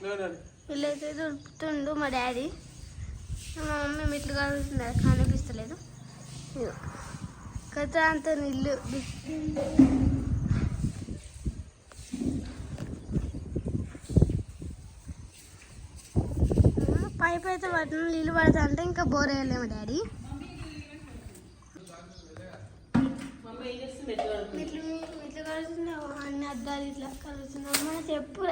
వీళ్ళైతే దొరుకుతుండు మా డాడీ. మా మమ్మీ మెట్లు కలుగుతున్నారు కనిపిస్తలేదు. కథ అంత నీళ్ళు పైప్ అయితే పట్టిన నీళ్ళు పడతా అంటే ఇంకా బోర్ వేయలేము డాడీ. మెట్లు మెట్లు కలుగుతున్నావు అన్ని అద్దాలు ఇట్లా కలుగుతున్నావు మన చెప్పు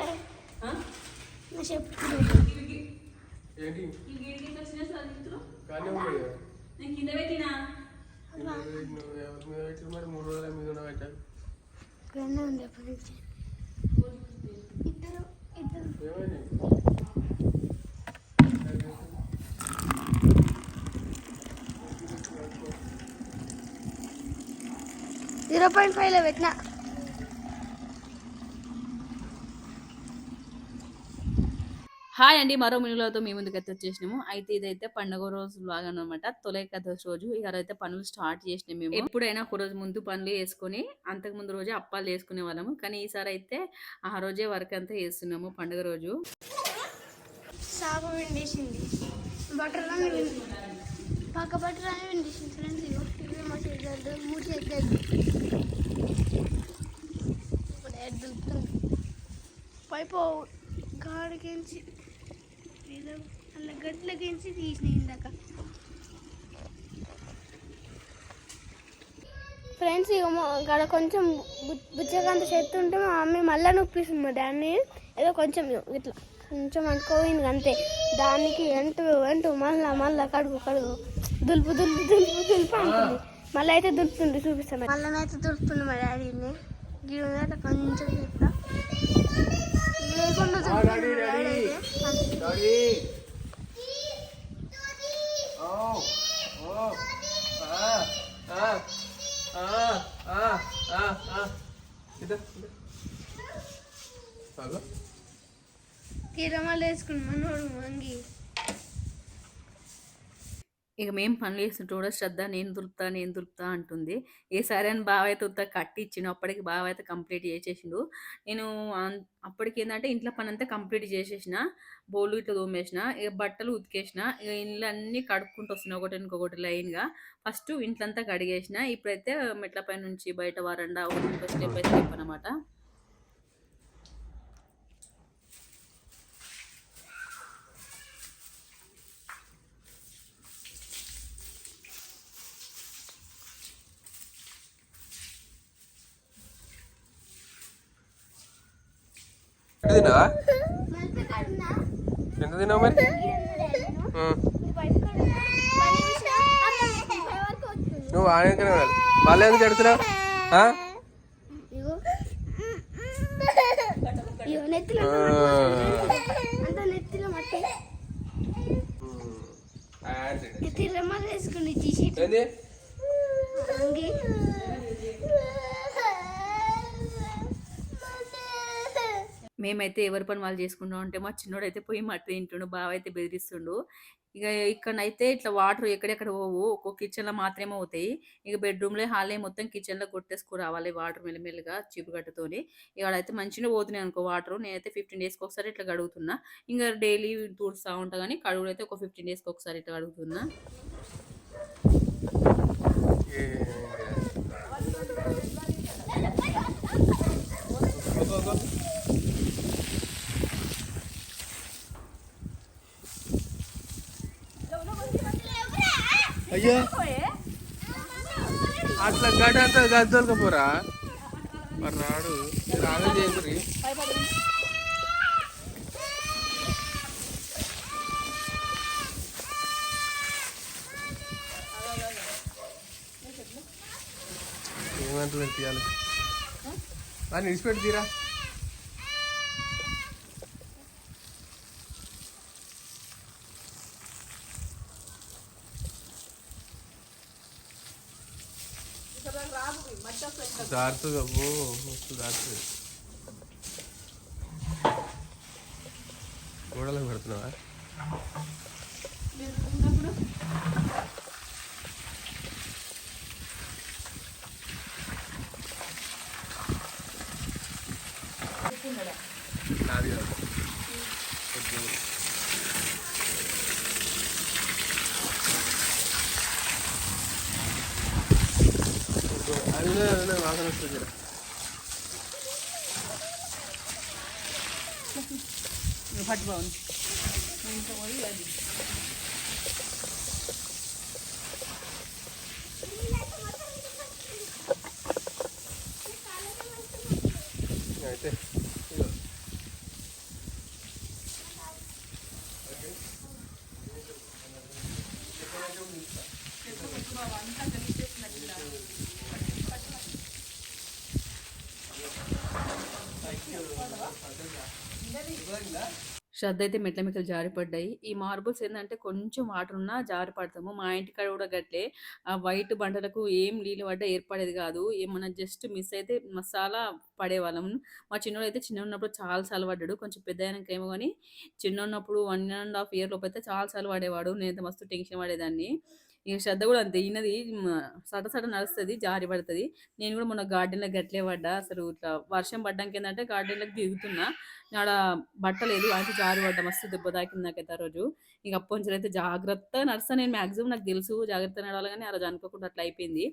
ఇద్దరు ఇద్దరు. ఏమైంది? జీరో పాయింట్ ఫైవ్లో పెట్టిన. హాయ్ అండి. మరో మినులతో మీ ముందుకు అయితే వచ్చేసినాము. అయితే ఇదైతే పండుగ రోజు లాగా అనమాట తొలి ఏకాదశి రోజు. ఇక అయితే పనులు స్టార్ట్ చేసినాం మేము. ఎప్పుడైనా ఒక రోజు ముందు పనులు వేసుకొని అంతకు ముందు రోజే అప్పాలు చేసుకునే వాళ్ళము. కానీ ఈసారి అయితే ఆ రోజే వర్క్ అంతా చేస్తున్నాము పండుగ రోజు. సాగు విండేసింది. బట్టర్లో పక్క బట్టరానే విండేసింది. ఫ్రెండ్స్ మా మూడు ఇప్పుడు పైపు గాడికించి అలా గట్లకించి తీసిన ఇందాక ఫ్రెండ్స్ ఇక గడ కొంచెం బుచ్చకంత చెత్త ఉంటే మా మమ్మీ మళ్ళీ నొప్పిస్తుంది మా దాన్ని ఏదో కొంచెం ఇట్లా కొంచెం అనుకోయింది అంతే దానికి ఎంటు ఎంటు మళ్ళా మళ్ళా కడుగు కడుగు. దులుపు దులుపు దులుపు దులుపు అంటుంది. మళ్ళీ అయితే దులుపుతుంది చూపిస్తాను మళ్ళీ అయితే దులుపుతుంది మా డాడీని. గిడి కొంచెం చెప్తా కిరమాలు వేసుకుని మనోడు మంగి ఇక మేము పనులు చేస్తుంటే కూడా శ్రద్ధ నేను దులుపుతా నేను దులుపుతా అంటుంది. ఏ సరే అని బావ అయితే ఉత్త కట్టి ఇచ్చిండు అప్పటికి బావ అయితే కంప్లీట్ చేసేసిండు. నేను అప్పటికి ఏంటంటే ఇంట్లో పని అంతా కంప్లీట్ చేసేసిన బోళ్ళు ఇట్లా తోమేసిన ఇక బట్టలు ఉతికేసిన ఇక ఇంట్లో అన్నీ కడుక్కుంటూ వస్తున్నాయి ఒకటి ఇంకొకటి లైన్గా. ఫస్ట్ ఇంట్లంతా కడిగేసిన ఇప్పుడైతే మెట్ల పై నుంచి బయట వరండా స్టెప్ అయితే స్టెప్ అనమాట ఎంత తిన్నావా? మళ్ళీ ఎంత తిన్నావు మరి. నువ్వు ఆడకనే ఉండాలి వాళ్ళు ఎందుకు ఎడుతున్నావు? నెత్తిలో ఆ. అంత నెత్తిలో మట్టి ఆ, అంతే. నెత్తి రమ్మలు వేసుకుని టీషర్ట్ ఏంది అంగి మేమైతే ఎవరి పని వాళ్ళు చేసుకుంటాం అంటే మా చిన్నోడు అయితే పోయి మట్టి తింటుండు బావ అయితే బెదిరిస్తుండు. ఇక ఇక్కడనైతే ఇట్లా వాటర్ ఎక్కడెక్కడ పోవు ఒక్కో కిచెన్లో మాత్రమే అవుతాయి ఇక బెడ్రూమ్లో హాల్లో మొత్తం కిచెన్లో కొట్టేసుకు రావాలి వాటర్ మెల్లమెల్లగా చీపుగట్టతోని ఇక్కడ అయితే మంచిగా పోతున్నాయి అనుకో వాటర్. నేనైతే ఫిఫ్టీన్ డేస్కి ఒకసారి ఇట్లా కడుగుతున్నా. ఇంకా డైలీ తూడుస్తూ ఉంటా కానీ కడుగులు అయితే ఒక ఫిఫ్టీన్ డేస్కి ఒకసారి ఇట్లా కడుగుతున్నా. Go, go, go go. అయ్యో. అట్లా గడ్డ అంతా గద్దోలకపోరా మరి రాడు. రాగా చేయకురి ఏమంటలేదు తీయాలి అని విడిచిపెట్టి తీరా. జారుతుంది అబ్బో మస్తు గోడలకు పెడుతున్నావా నాది కాదు అది వాసన వస్తుంది పట్టు బాగుంది ఇంకా పోయి అది అయితే ఇదిగో. శ్రద్ధ అయితే మెట్ల మెట్లు జారిపడ్డాయి. ఈ మార్బుల్స్ ఏంటంటే కొంచెం వాటర్ ఉన్నా జారి పడతాము మా ఇంటికాడ కూడా గట్లే. ఆ వైట్ బండలకు ఏం నీళ్ళు పడ్డా ఏర్పడేది కాదు. ఏమన్నా జస్ట్ మిస్ అయితే మసాలా పడేవాళ్ళం. మా చిన్నోడు అయితే చిన్న ఉన్నప్పుడు చాలా సార్లు పడ్డాడు. కొంచెం పెద్ద అయినాక ఏమో కానీ చిన్న ఉన్నప్పుడు వన్ అండ్ హాఫ్ ఇయర్ లోపు అయితే చాలా సార్లు పడేవాడు. నేనైతే మస్తు టెన్షన్ పడేదాన్ని. ఇక శ్రద్ధ కూడా అంతే. ఈయనది సడ సట సట నడుస్తుంది జారి పడుతుంది. నేను కూడా మొన్న గార్డెన్లో గట్లే పడ్డా. అసలు ఇట్లా వర్షం పడ్డానికి ఏంటంటే గార్డెన్లోకి దిగుతున్నా. ఆడ బట్టలేదు అయితే జారి పడ్డా. మస్తు దెబ్బ తాకింది నాకైతే ఆ రోజు. ఇక అప్పటి నుంచి అయితే జాగ్రత్తగా నడుస్తాను నేను మ్యాక్సిమం నాకు తెలుసు జాగ్రత్త నడవాలి కానీ ఆ రోజు అనుకోకుండా అట్లా అయిపోయింది.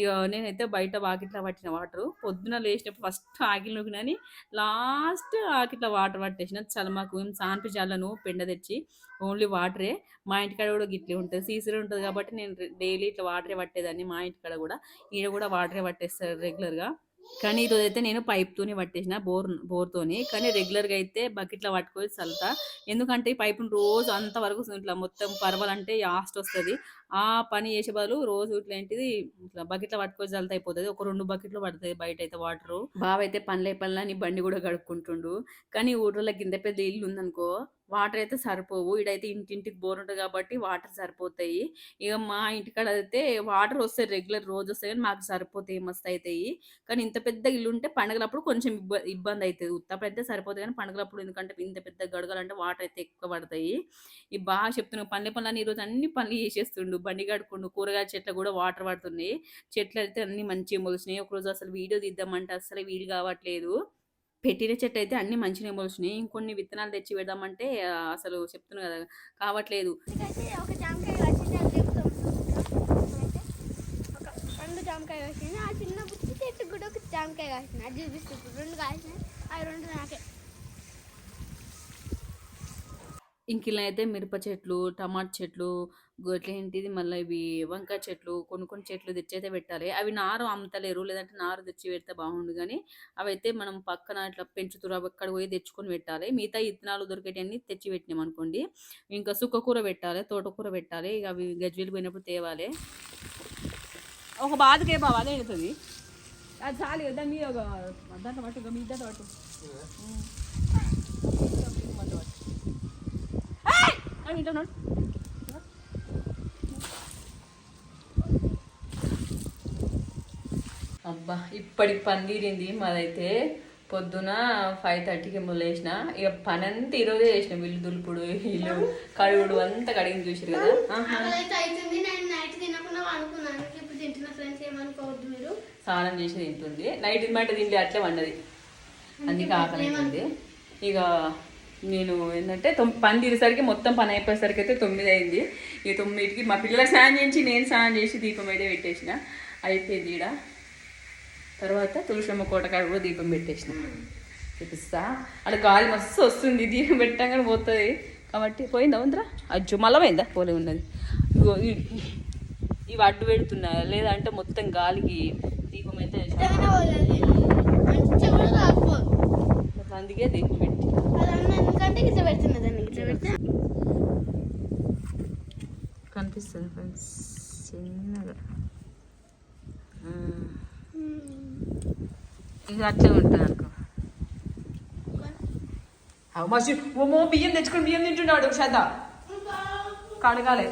ఇక నేనైతే బయట వాకిట్లో పట్టిన వాటర్. పొద్దున లేచినప్పుడు ఫస్ట్ ఆకిలి కానీ లాస్ట్ ఆకిట్లో వాటర్ పట్టేసిన. చాలా మాకు ఏం సాన్పి పెండ తెచ్చి ఓన్లీ వాటరే. మా ఇంటికాడ కూడా గిట్లే ఉంటుంది. సీసీ ఉంటుంది కాబట్టి నేను డైలీ ఇట్లా వాటరే పట్టేదాన్ని మా ఇంటికాడ కూడా. ఈడ కూడా వాటరే పట్టేస్తారు రెగ్యులర్గా. కానీ ఈరోజు అయితే నేను పైప్తోనే పట్టేసిన బోర్ బోర్తోని. కానీ రెగ్యులర్గా అయితే బకెట్లో పట్టుకొని చల్లుతా. ఎందుకంటే ఈ పైపును రోజు అంతవరకు ఇట్లా మొత్తం పరవాలంటే యాస్ట్ వస్తుంది. ఆ పని చేసే బదులు రోజు ఇట్లా ఏంటిది ఇట్లా బకెట్లో పట్టుకొని జల్త అయిపోతుంది. ఒక రెండు బకెట్లు పడుతుంది బయట అయితే వాటర్. బావ అయితే పనులే పనులని బండి కూడా కడుక్కుంటుండు. కానీ ఊర్లో కింద పెద్ద ఇల్లు ఉందనుకో వాటర్ అయితే సరిపోవు. ఇడైతే ఇంటింటికి బోర్ ఉంటుంది కాబట్టి వాటర్ సరిపోతాయి. ఇక మా ఇంటికాడ అయితే వాటర్ వస్తాయి రెగ్యులర్ రోజు వస్తాయి కానీ మాకు సరిపోతాయి మస్తు అవుతాయి కానీ ఇంత పెద్ద ఇల్లు ఉంటే పండగలప్పుడు కొంచెం ఇబ్బ ఇబ్బంది అవుతుంది ఉత్తప్పుడు అయితే సరిపోతుంది కానీ పండగలప్పుడు ఎందుకంటే ఇంత పెద్ద గడగలంటే వాటర్ అయితే ఎక్కువ పడతాయి. ఈ బాగా చెప్తున్నావు పనుల పనులని ఈరోజు అన్ని పనులు చేసేస్తుండు. బండి కడుకుండు కూరగాయ చెట్లు కూడా వాటర్ పడుతున్నాయి. చెట్లు అయితే అన్ని మంచిగా మొలిసినాయి. ఒకరోజు అసలు వీడియో తీద్దామంటే అసలు వీలు కావట్లేదు. పెట్టిన చెట్టు అయితే అన్ని మంచిగా మొలిసినాయి. ఇంకొన్ని విత్తనాలు తెచ్చి పెడదామంటే అసలు చెప్తున్నా కదా కావట్లేదు. అయితే ఒక జామకాయ కాసింది ఆ చిన్న బుద్ధి చెట్టు కూడా ఒక జామకాయ కాసింది. అది చూపిస్తుంది ఇప్పుడు రెండు కాసినాయి అవి రెండు నాకే. ఇంక ఇలా అయితే మిరప చెట్లు టమాటా చెట్లు గొట్ల ఏంటిది? మళ్ళీ ఇవి వంకాయ చెట్లు కొన్ని కొన్ని చెట్లు తెచ్చి అయితే పెట్టాలి. అవి నారు అమ్ముతలేరు లేదంటే నారు తెచ్చి పెడితే బాగుండు కానీ అవి అయితే మనం పక్కన ఇట్లా పెంచుతురు అవి అక్కడ పోయి తెచ్చుకొని పెట్టాలి. మిగతా ఇత్తనాలు దొరికేటివన్నీ తెచ్చి పెట్టినాం అనుకోండి. ఇంకా సుక్కకూర పెట్టాలి తోటకూర పెట్టాలి. ఇక అవి గజ్వేలు పోయినప్పుడు తేవాలి. ఒక బాధకే బాగా అదే అవుతుంది అది చాలు దాని మీద ఒక దాంట్లో పట్టు మీ దాంట్లో పట్టు. ఇట్లా అబ్బా ఇప్పటికి పని తీరింది మాదైతే పొద్దున ఫైవ్ థర్టీకి లేచిన ఇక పని అంతా ఈరోజే చేసిన వీళ్ళు దులుపుడు వీళ్ళు కడుగుడు అంతా కడిగిన చూసారు కదా. స్నానం చేసి తింటుంది. నైట్ మాట తిండి అట్లే వండది. అందుకే ఆకలి ఇక నేను ఏంటంటే పని తీరేసరికి మొత్తం పని అయిపోయేసరికి అయితే తొమ్మిది అయింది. ఈ తొమ్మిదికి మా పిల్లలకు స్నానం చేసి నేను స్నానం చేసి దీపం అయితే పెట్టేసిన. అయిపోయింది ఈడ. తర్వాత తులసమ్మ కోటకాడ కూడా దీపం పెట్టేసిన. చూపిస్తా? అక్కడ గాలి మస్తు వస్తుంది దీపం పెట్టగానే పోతుంది. కాబట్టి పోయిందా ఉందిరా అజ్జు మళ్ళీ పోయిందా? పోలే ఉన్నది. ఇవి అడ్డు పెడుతున్నా. లేదంటే మొత్తం గాలికి దీపం అయితే అందుకే దీపం పెట్టి కనిపిస్తుంది ఫ్రెండ్స్. చిన్నగా. ఇది అట్లే ఉంటుంది అనుకో. మసి ఓమో బియ్యం తెచ్చుకొని బియ్యం తింటున్నాడు శ్రద్ధ. కడగాలి.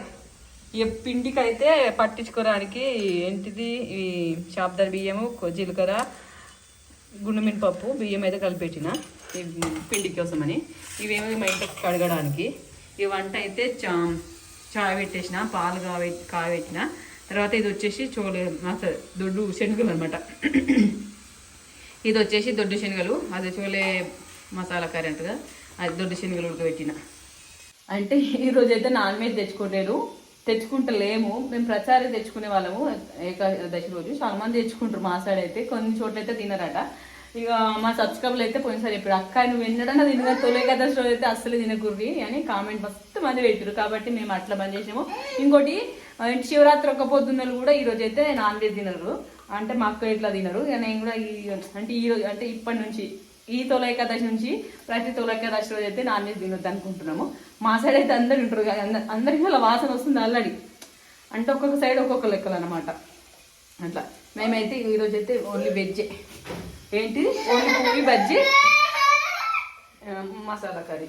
ఈ పిండికి అయితే పట్టించుకోవడానికి ఏంటిది? ఈ షాప్దార్ బియ్యము జీలకర్ర గుండు మినపప్పు బియ్యం అయితే కలిపెట్టిన ఈ పిండి కోసమని. ఇవేమో మా ఇంటికి కడగడానికి. ఈ వంట అయితే చా చాయ్ పెట్టేసిన పాలు కావే కాగబెట్టిన తర్వాత ఇది వచ్చేసి చోలే అసలు దొడ్డు శనుగులు అనమాట ఇది వచ్చేసి దొడ్డు శనగలు. అది చూలే మసాలా కర్రీ అంటగా. అది దొడ్డు శనగలు ఉడకబెట్టిన. అంటే ఈరోజు అయితే నాన్ వెజ్ తెచ్చుకోలేదు. తెచ్చుకుంటలేము. మేము ప్రచారం తెచ్చుకునే వాళ్ళము. ఏకాదశి రోజు. చాలా మంది తెచ్చుకుంటారు మా సైడ్ అయితే. కొన్ని చోట్ల అయితే తినరట. ఇక మా సబ్స్క్రైబర్లు అయితే పోయినసారి ఇప్పుడు అక్క నువ్వు ఎన్నడన్నా తినగా తొలే ఏకాదశి రోజు అయితే అస్సలు తినకూరి అని కామెంట్ మస్తు మంది పెట్టారు కాబట్టి మేము అట్లా బంద్ చేసాము ఇంకోటి శివరాత్రి ఒక్క పొద్దున్నలు కూడా ఈరోజు అయితే నాన్ వెజ్ తినరు. అంటే మా అక్క ఇట్లా తినరు. ఇక నేను కూడా ఈ అంటే ఈ రోజు అంటే ఇప్పటి నుంచి ఈ తొలైకాదశి నుంచి ప్రతి తొలైకాదశి రోజు అయితే నాన్ వెజ్ తినొద్దు అనుకుంటున్నాము. మా సైడ్ అయితే అందరు ఉంటారు అంద- అందరికీ అలా వాసన వస్తుంది ఆల్రెడీ అంటే ఒక్కొక్క సైడ్ ఒక్కొక్క లెక్కలు అనమాట అట్లా. మేమైతే ఈరోజు అయితే ఓన్లీ వెజ్జే ఏంటి? Only puri bajji masala curry.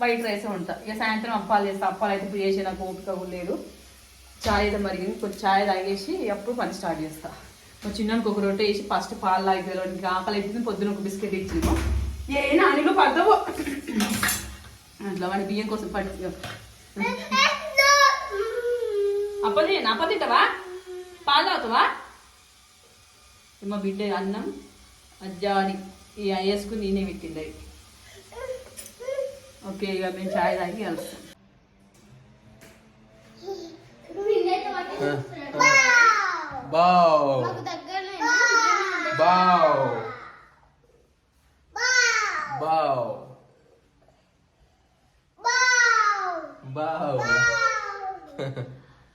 White rice ఉంటా ఇక సాయంత్రం అప్పాలు చేస్తా. అప్పాలు అయితే ఇప్పుడు చేసే నాకు ఓపిక లేదు. చాయ్ అయితే మరిగింది. కొంచెం చాయ్ తాగేసి అప్పుడు పని స్టార్ట్ చేస్తాను మా చిన్నకి ఒక రొట్టె వేసి ఫస్ట్ పాలు తాగిపోయారు. ఇంకా ఆకలి అవుతుంది పొద్దున ఒక బిస్కెట్ ఇచ్చింది ఏ నానిలో పడతావు? అట్లా వాడి బియ్యం కోసం పట్టు అప్పది అప్ప తింటావా? పాలు తాగుతావా? మా బిడ్డ అన్నం అజ్జాని ఈ వేసుకుని నేనే పెట్టింది ఓకే ఇక మేము చాయ్ తాగి కలుస్తాం. బావ్. బావ్. బావ్. బావ్.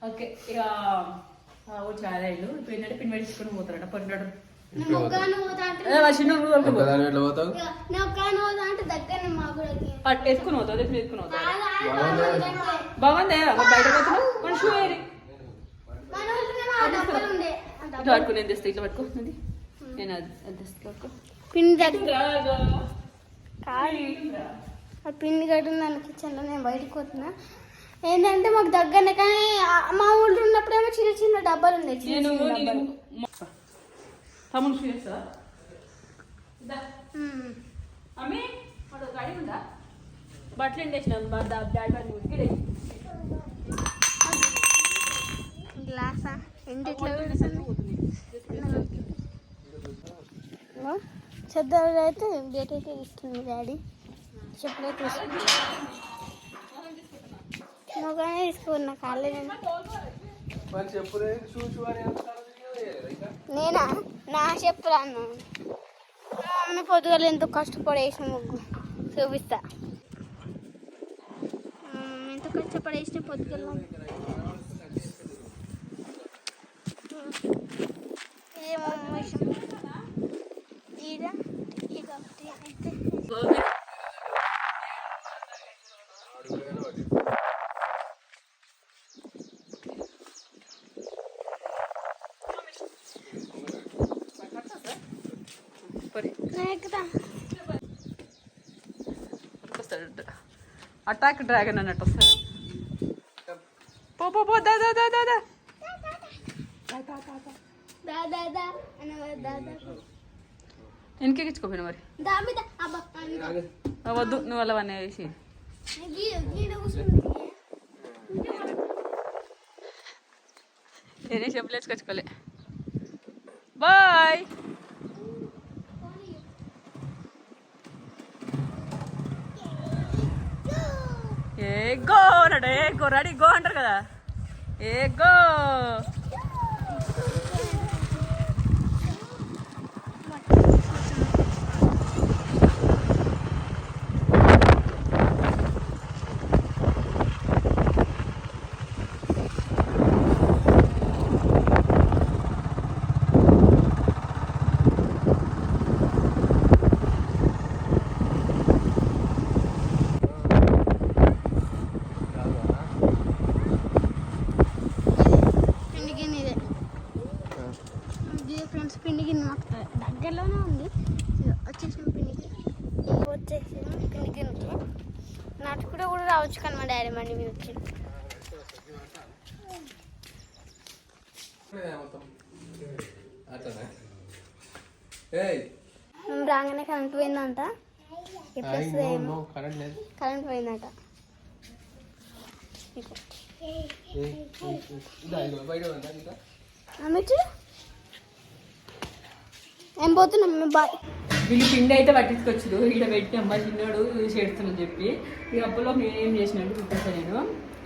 ఓకే ఇక చాలా ఇల్లు. ఇప్పుడు ఏంటంటే పిన్ పెట్టుకుని పోతారట పండు బాగుంది? బయట ఇట్లా పట్టుకో నేను తెస్తా ఇట్లా పట్టుకో నేను అది అది తెస్తా పట్టుకో. పిండి ఆ పిండి కట్టిందని కిచెన్లో నేను బయటకు పోతున్నా. ఏంటంటే మాకు దగ్గరనే కానీ మా ఊళ్ళో ఉన్నప్పుడేమో చిన్న చిన్న డబ్బాలు ఉన్నాయి చిన్న నేను చిన్న నేను డబ్బాలు. తమ్ముడు. అమ్మి గాడి ఉందా? బట్టలు గ్లాసా? ఇంటిట్లో చెద్దరు అయితే ఇస్తుంది డాడీ. చెప్పులే మొగానే తీసుకున్నా కాలేదు నేనా. నా చెప్పురాను మా మమ్మీ పొద్దుగాల ఎంతో కష్టపడేసిన ముగ్గు? చూపిస్తా. ఎంతో కష్టపడేసిన పొద్దుగాల ఏమో tira y lo tira. Attack dragon ആണ് കേട്ടോ സാർ. പോ പോ പോ ദാ ദാ ദാ ദാ ദാ. ദാ ദാ ദാ. ദാ ദാ ദാ ദാ. దా వెనక్కి ఇచ్చుకోపోయిన మరి వద్దు నువ్వు అలా వన్ వేసి. నేనే చెప్పులు వేసుకొచ్చుకోలే. బాయ్. ఏ గో అన్నాడు ఏ గో రెడీ గో అంటారు కదా. ఏ గో పిండి గిన్నె ఇదే ఇది ఫ్రెండ్స్ పిండి గిన్నె మాకు దగ్గరలోనే ఉంది ఇదిగో వచ్చేసిన పిండి గిన్నె వచ్చేసిన పిండి గిన్నెకి నడుచుకుంటే కూడా రావచ్చు కానీ మా డాడీ మండి మీద వచ్చి మొత్తం అట్లనే ఏయ్ మేము రాగానే కరెంట్ పోయిందంట. కరెంట్ లేదు. కరెంట్ పోయిందంట. ఏం పోతున్నాం మేము బాయ్ వీళ్ళు పిండి అయితే పట్టించుకొచ్చారు ఇక్కడ పెట్టి అమ్మ చిన్నోడు చేస్తున్నాను చెప్పి. ఇక అప్పులో నేనేం చేసినట్టు చూపిస్తాను నేను.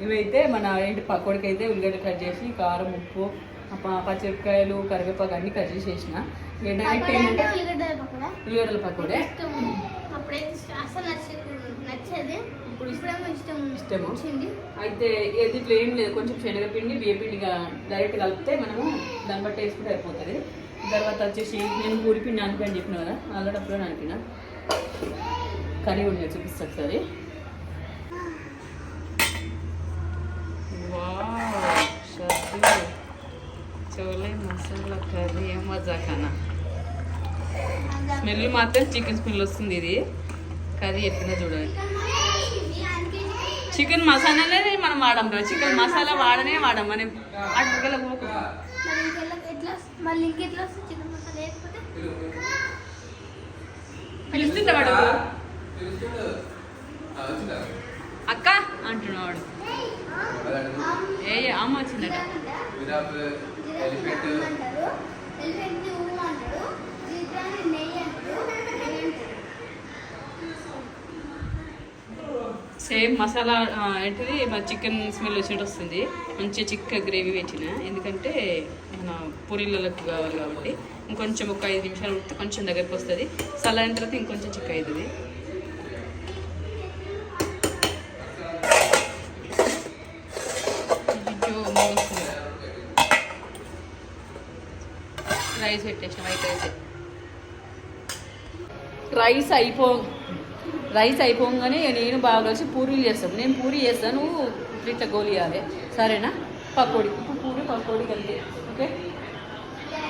ఇవైతే మన ఏంటి పకోడికి అయితే ఉల్లిగడ్డ కట్ చేసి కారం ఉప్పు పచ్చిమిరపకాయలు కరివేపాకు అన్ని కట్ చేసి వేసిన. ఇక డైరెక్ట్ ఏంటంటే ఉల్లిగడ్డల పకోడా? ఉల్లిగడ్డల పకోడే? ఇష్టం అప్పుడైతే ఇష్టం- అసలు నచ్చేది నచ్చేది. ఇప్పుడు ఇప్పుడేమో ఇష్టం ఇష్టము. వచ్చింది. అయితే ఏది ఇట్లా ఏం లేదు. కొంచెం శనగపిండి బియ్యపిండిగా డైరెక్ట్ కలిపితే మనము దాన్ని బట్టి వేసుకుంటే అయిపోతుంది. తర్వాత వచ్చేసి నేను పూరి పిండి అనుకు అని చెప్పిన కదా? ఆల్రెడీ అప్పుడు అనుకున్నా కర్రీ ఉండే చూపిస్తా ఒకసారి. చోలే మసాలా కర్రీ. ఏం మజా కన్నా స్మెల్ మాత్రం చికెన్ స్మెల్ వస్తుంది ఇది. కర్రీ ఎట్లా చూడాలి చికెన్ మసాలానే మనం వాడం కదా చికెన్ మసాలా వాడనే వాడం. మనం అటుకల పోకు పిలుస్తుంటే వాడు? అక్క అంటున్నాడు. ఏ అమ్మ వచ్చిందట అంటారు ఎలిఫెంట్ ఊ అంటారు జీబ్రాని నెయ్యి అంటారు నెయ్యి అంటారు సేమ్ మసాలా ఏంటిది? మన చికెన్ స్మెల్ వచ్చినట్టు వస్తుంది. మంచిగా చిక్క గ్రేవీ పెట్టిన. ఎందుకంటే మన పూరీలలోకి కావాలి కాబట్టి. ఇంకొంచెం ఒక ఐదు నిమిషాలు ఉడితే కొంచెం దగ్గరికి వస్తుంది. సలైన తర్వాత ఇంకొంచెం చిక్క అవుతుంది రైస్ పెట్టేసిన వైట్ రైస్ రైస్ అయిపో రైస్ అయిపోగానే నేను బాగా కలిసి పూరీలు చేస్తాను నేను పూరి చేస్తాను ఇట్లా గోలియాలి. సరేనా? పకోడీ. ఇప్పుడు పూరి పకోడీ కలిపి. ఓకే?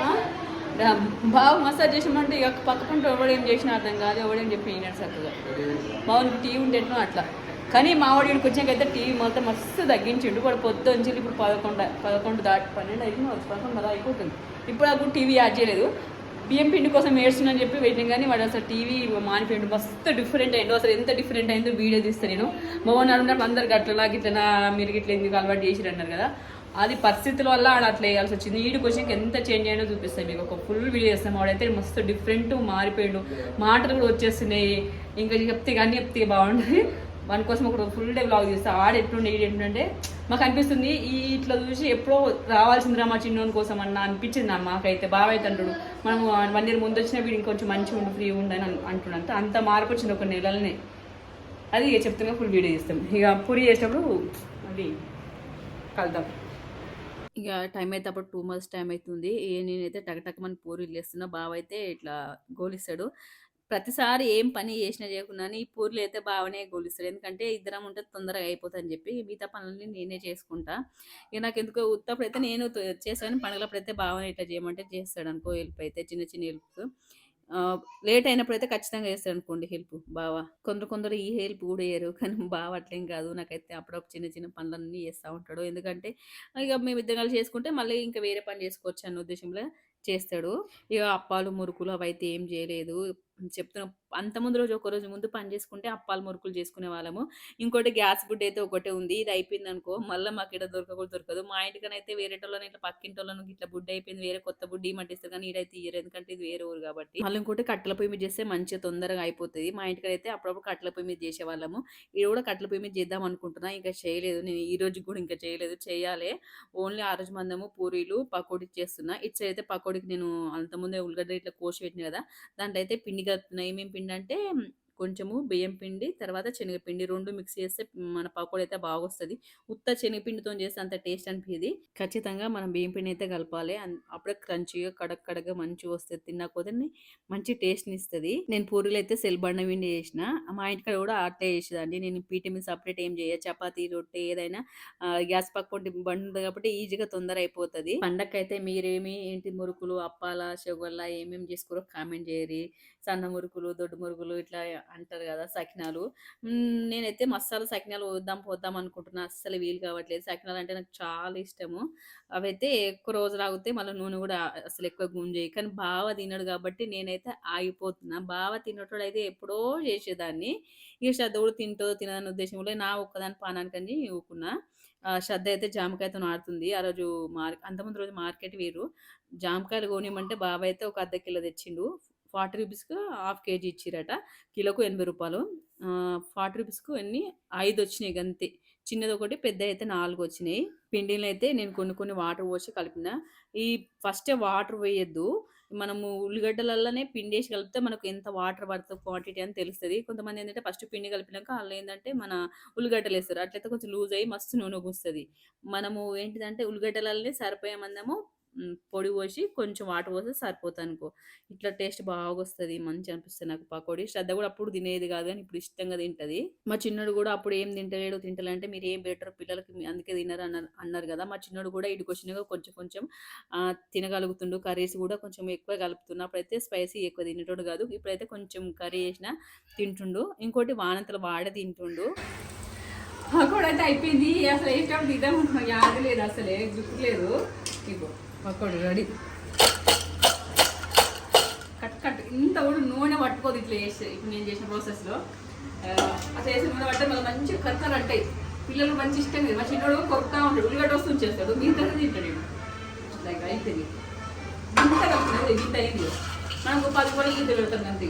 ఆ? బాగా మసాజ్ చేసామంటే ఇక పక్క పంట ఎవడేం చేసినా అర్థం కాదు ఎవడేం చెప్పి ఈనాడు చక్కగా. బాగుంది టీ ఉండేట్టు అట్లా. కానీ మా వాడికి వచ్చాకైతే టీవీ మొత్తం మస్తు తగ్గించిండు. వాడు పొద్దుంచి ఇప్పుడు పదకొండు పదకొండు దాటి పన్నెండు అయింది పదకొండు అలా అయిపోతుంది. ఇప్పుడు నాకు టీవీ యాడ్ చేయలేదు. బియ్యం పిండి కోసం ఏడుస్తుందని చెప్పి వెయిటింగ్ కానీ వాడు అసలు టీవీ మానిపోయిండు. మస్తు డిఫరెంట్ అయిండు. అసలు ఎంత డిఫరెంట్ అయిందో వీడియో తీస్తాను నేను. బాగున్నాడు అనుకున్నప్పుడు అందరు గట్లలా గిట్లనా మీరు గిట్ల ఎందుకు అలవాటు చేసిరు అన్నారు కదా. అది పరిస్థితుల వల్ల ఆడ అట్లా వేయాల్సి వచ్చింది. ఈడికి వచ్చి ఎంత చేంజ్ అయినా చూపిస్తాయి మీకు. ఒక ఫుల్ వీడియో చేస్తాం. వాడైతే మస్తు డిఫరెంట్ మారిపోయాడు. మాటలు కూడా వచ్చేస్తున్నాయి. ఇంకా చెప్తే కానీ చెప్తే బాగుంటుంది మన కోసం ఒక ఫుల్ డే బ్లాగ్ చేస్తా. ఆడ ఎట్లుండే ఇది ఏంటంటే మాకు అనిపిస్తుంది ఈ ఇట్లా చూసి ఎప్పుడో రావాల్సిందిరా మా చిన్నోని కోసం అన్న అనిపించింది మాకైతే. బాబాయ్ తండ్రుడు. మనం వన్ ఇయర్ ముందు వచ్చిన వీడు ఇంకొంచెం మంచిగా ఉండు ఫ్రీ ఉండని అని అంత అంత మార్పు వచ్చింది ఒక నెలలనే. అది ఇక చెప్తున్నా ఫుల్ వీడియో చేస్తాం. ఇక పూరి చేసేటప్పుడు అది కలుద్దాం. ఇక టైం అయితే అప్పుడు టూ మంత్స్ టైం అవుతుంది. ఏ నేనైతే టక టక్ మన పూరీలు చేస్తున్నా. బావ అయితే ఇట్లా గోలిస్తాడు. ప్రతిసారి ఏం పని చేసినా చేయకుండా ఈ పూర్లు అయితే బాగానే గోలిస్తారు. ఎందుకంటే ఇద్దరం ఉంటే తొందరగా అయిపోతుంది అని చెప్పి మిగతా పనులని నేనే చేసుకుంటా. ఇక నాకు ఎందుకో ఉత్తప్పుడు అయితే నేను చేస్తాను పండుగలప్పుడు అయితే బాగానే ఇట్లా చేయమంటే చేస్తాడు అనుకో హెల్ప్ అయితే చిన్న చిన్న హెల్ప్స్. లేట్ అయినప్పుడు అయితే ఖచ్చితంగా చేస్తాడు అనుకోండి హెల్ప్ బావా. కొందరు కొందరు ఈ హెల్ప్ కూడా చేయరు. కానీ బావ అట్లేం కాదు. నాకైతే అప్పుడప్పుడు చిన్న చిన్న పనులన్నీ చేస్తూ ఉంటాడు. ఎందుకంటే ఇక మేము ఇద్దరు కలిసి చేసుకుంటే మళ్ళీ ఇంకా వేరే పని చేసుకోవచ్చు అన్న ఉద్దేశంలో చేస్తాడు. ఇక అప్పాలు మురుకులు అవి అయితే ఏం చేయలేదు. చెప్తున్నా. అంత ముందు రోజు ఒక రోజు ముందు పని చేసుకుంటే అప్పాలు మురుకులు చేసుకునే వాళ్ళము. ఇంకోటి గ్యాస్ గుడ్డ అయితే ఒకటే ఉంది. ఇది అయిపోయింది అనుకో మళ్ళీ మాకు ఇక్కడ దొరకకూడదు దొరకదు. మా ఇంటికనైతే వేరే వాళ్ళని ఇట్లా పక్కింటి వాళ్ళని ఇట్లా బుడ్డ అయిపోయింది. వేరే కొత్త బుడ్డి మట్టిస్తారు కానీ ఈడైతే ఇయ్యరు. ఎందుకంటే ఇది వేరే ఊరు కాబట్టి. మళ్ళీ ఇంకోటి కట్టెల పొయ్యి మీద చేస్తే మంచిగా తొందరగా అయిపోతుంది. మా ఇంటికైతే అప్పుడప్పుడు కట్టెల పొయ్యి మీద చేసేవాళ్ళము ఇది కూడా కట్టెల పొయ్యి మీద చేద్దాం అనుకుంటున్నా. ఇంకా చేయలేదు. నేను ఈ రోజు కూడా ఇంకా చేయలేదు. చేయాలి. ఓన్లీ ఆ రోజు మందము పూరీలు పకోడీ చేస్తున్నా. ఇటు సైడ్ అయితే పకోడీకి నేను అంతముందే ఉల్లిగడ్డ ఇట్లా కోసి పెట్టిన కదా దాంట్లో అయితే పిండి కలుపుతున్నా ఏమేమి పిండి అంటే కొంచెము బియ్యం పిండి తర్వాత శనగపిండి రెండు మిక్స్ చేస్తే మన పకోడీ అయితే బాగా వస్తుంది ఉత్త శనగపిండితో చేస్తే అంత టేస్ట్ అనిపించేది ఖచ్చితంగా మనం బియ్యం పిండి అయితే కలపాలి. అప్పుడే క్రంచిగా కడక్ కడగా మంచిగా వస్తుంది. తిన్నా కొద్దిని మంచి టేస్ట్ని ఇస్తుంది. నేను పూరీలు అయితే సెల్ బండ పిండి చేసిన. మా ఇంటికాడ కూడా అట్లే చేసేదండి. నేను పీట మీద సపరేట్ ఏం చేయ చపాతీ రొట్టె ఏదైనా గ్యాస్ పక్క బండి ఉంది కాబట్టి ఈజీగా తొందర అయిపోతుంది. పండక్కైతే మీరేమి ఏంటి మురుకులు అప్పాల షుగర్ల ఏమేమి చేసుకోరో కామెంట్ చేయరి సన్న మురుకులు దొడ్డు మురుకులు ఇట్లా అంటారు కదా సకినాలు. నేనైతే మసాలా సకినాలు వద్దాం పోద్దాం అనుకుంటున్నా. అస్సలు వీలు కావట్లేదు. సకినాలు అంటే నాకు చాలా ఇష్టము. అవైతే ఎక్కువ రోజులు ఆగితే మళ్ళీ నూనె కూడా అసలు ఎక్కువ గుంజేయి కానీ బావ తినడు కాబట్టి నేనైతే ఆగిపోతున్నా. బావ తినటోడు అయితే ఎప్పుడో చేసేదాన్ని. ఇక శ్రద్ధ కూడా తింటో తినదని ఉద్దేశంలో నా ఒక్కదాని పానానికని ఊకున్నా. ఆ, శ్రద్ధ అయితే జామకాయతో నాడుతుంది ఆ రోజు మార్ అంతమంది రోజు మార్కెట్ వేరు. జామకాయలు కొనిమంటే బావ అయితే ఒక అర్ధ కిలో తెచ్చిండు. ఫార్టీ రూపీస్కి హాఫ్ కేజీ ఇచ్చిరట. కిలోకు ఎనభై రూపాయలు. ఫార్టీ రూపీస్కు ఎన్ని? ఐదు వచ్చినాయి అంతే చిన్నది ఒకటి పెద్ద అయితే నాలుగు వచ్చినాయి. పిండిలు అయితే నేను కొన్ని కొన్ని వాటర్ పోసి కలిపిన. ఈ ఫస్ట్ వాటర్ వేయద్దు మనము ఉల్లిగడ్డలలోనే పిండి వేసి కలిపితే మనకు ఎంత వాటర్ పడుతుంది క్వాంటిటీ అని తెలుస్తుంది. కొంతమంది ఏంటంటే ఫస్ట్ పిండి కలిపినాక వాళ్ళు ఏంటంటే మన ఉల్లిగడ్డలు వేస్తారు. అట్లయితే కొంచెం లూజ్ అయ్యి మస్తు నూనె గుస్తుంది మనము ఏంటిదంటే ఉల్లిగడ్డలనే సరిపోయే మందము పొడి పోసి కొంచెం వాటర్ పోస్తే సరిపోతుంది అనుకో ఇట్లా టేస్ట్ బాగా వస్తుంది మంచి అనిపిస్తుంది నాకు పకోడీ. శ్రద్ధ కూడా అప్పుడు తినేది కాదు కానీ ఇప్పుడు ఇష్టంగా తింటది. మా చిన్నడు కూడా అప్పుడు ఏం తింటలేడు తింటలేంటే మీరు ఏం బెటర్ పిల్లలకి అందుకే తినరు అన్నారు అన్నారు కదా. మా చిన్నడు కూడా ఇటుకు కొంచెం కొంచెం తినగలుగుతుండు. కర్రీస్ కూడా కొంచెం ఎక్కువ కలుపుతున్నా. అప్పుడైతే స్పైసీ ఎక్కువ తినేటోడు కాదు. ఇప్పుడైతే కొంచెం కర్రీ చేసిన తింటుండు. ఇంకోటి వానంతలు వాడే తింటుండు. కూడా అయితే అయిపోయింది. అసలు వేసినప్పుడు దిద్దాం యాద లేదు అసలే గుర్తు లేదు. ఇగో. పకోడు రెడీ. Cut cut. ఇంత కూడా నూనె పట్టుకోదు ఇట్లా వేసి ఇప్పుడు నేను చేసిన ప్రాసెస్లో. అట్లా వేసి నూనె పట్టే మళ్ళీ మంచిగా కరకర అంటాయి పిల్లలు మంచి ఇష్టం కదా మా చిన్నోడు కొరుకుతా ఉంటాడు. ఉల్లిగడ్డ వస్తూ చేస్తాడు మిగతా తింటాడు. లైక్ అయిపోయింది ఇంత కలిపినది ఇంత అయింది మనం ఒక పది రూపాయలు గింత పెడతాం అంతే.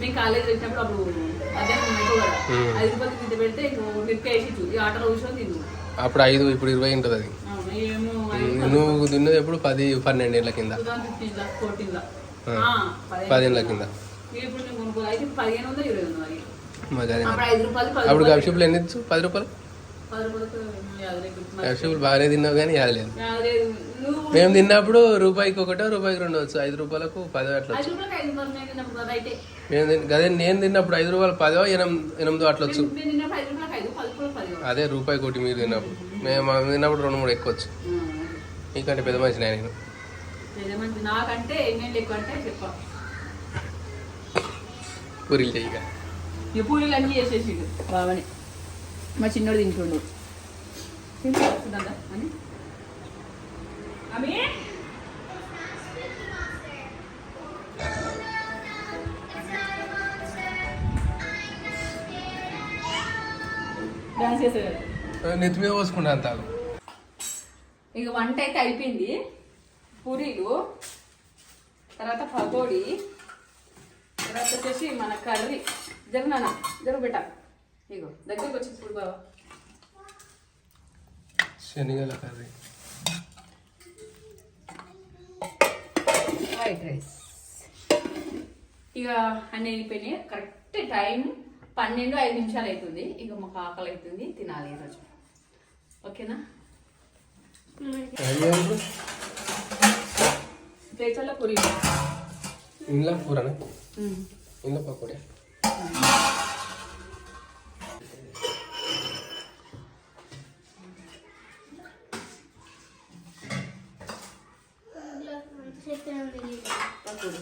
మేము కాలేజ్ వచ్చినప్పుడు అప్పుడు మధ్యాహ్నం అయిపో కదా. ఐదు రూపాయలు గింత పెడితే మిరపకాయ వేసి ఈ ఆటలో కూర్చొని తిను అప్పుడు ఐదు ఇప్పుడు ఇరవై ఉంటుంది అది. నువ్వు తిన్నది ఎప్పుడు? పది పన్నెండు ఏళ్ళ కింద. పదిహేనుల కింద. అప్పుడు గప్షిప్లు ఎన్ని పది రూపాయలు. గప్షిప్లు బాగానే తిన్నావు కానీ యాద లేదు. యాభై నువ్వు మేము తిన్నప్పుడు రూపాయికి ఒకటో రూపాయికి రెండు వచ్చు. ఐదు రూపాయలకు పదో అట్లా మేము అదే నేను తిన్నప్పుడు ఐదు రూపాయలు పదో ఎనిమిది ఎనిమిదో అట్లా వచ్చు. అదే రూపాయి కోటి మీరు తిన్నప్పుడు. మేము తిన్నప్పుడు రెండు మూడు ఎక్కువ వచ్చు. ఆ, నీకంటే పెద్ద మనిషి నేను. పెద్ద మంచి నాకంటే ఎన్నెళ్ళు ఎక్కువ అంటే చెప్పా. పూరీలు చెయ్యిగా ఈ పూరీలు అన్నీ చేసేసిండు బావని. మా చిన్నోడు తింటుండు. అని డాన్స్ చేసేవారు నెత్తి మీద పోసుకుంటా అంత ఇక వంట అయితే అయిపోయింది. పూరీలు తర్వాత పకోడీ తర్వాత వచ్చేసి మన కర్రీ జగనాన్న జరుగు పెట్ట ఇగో దగ్గరకు వచ్చి ఇప్పుడు బాబా శనిగల కర్రీ. వైట్ రైస్ ఇక అన్నీ అయిపోయినాయి. కరెక్ట్ టైం పన్నెండు ఐదు నిమిషాలు అవుతుంది. ఇక మాకు ఆకలి అవుతుంది. తినాలి ఈరోజు. ఓకేనా? ప్లేట్లలో పూరి ఇంట్లో కూరనా ఇంట్లో పకోడీ పకోడీ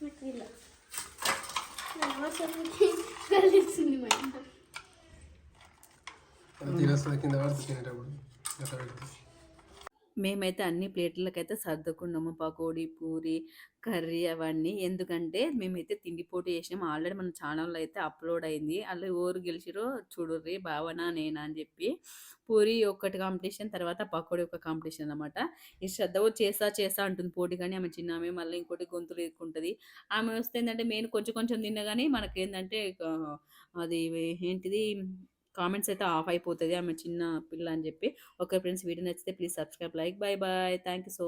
నాకు ఇలా మేమైతే అన్ని ప్లేట్లకైతే సర్దుకున్నాము. పకోడీ పూరి కర్రీ అవన్నీ. ఎందుకంటే మేమైతే తిండి పోటీ చేసినాము ఆల్రెడీ మన ఛానల్లో అయితే అప్లోడ్ అయింది. అలా ఎవరు గెలిచిరో చూడుర్రి భావన నేనా అని చెప్పి. పూరి ఒకటి కాంపిటీషన్ తర్వాత పకోడీ ఒక కాంపిటీషన్ అనమాట ఈ శ్రద్ధ చేసా చేస్తా చేస్తా అంటుంది పోటీ. కానీ ఆమె చిన్న ఆమె మళ్ళీ ఇంకోటి గొంతులు ఎక్కుంటుంది ఆమె వస్తే ఏంటంటే నేను కొంచెం కొంచెం తిన్నా కానీ మనకేంటంటే ఏంటంటే అది ఏంటిది? కామెంట్స్ అయితే ఆఫ్ అయిపోతుంది ఆమె చిన్న పిల్ల అని చెప్పి. ఓకే ఫ్రెండ్స్ వీడియో నచ్చితే please subscribe like bye bye thank you so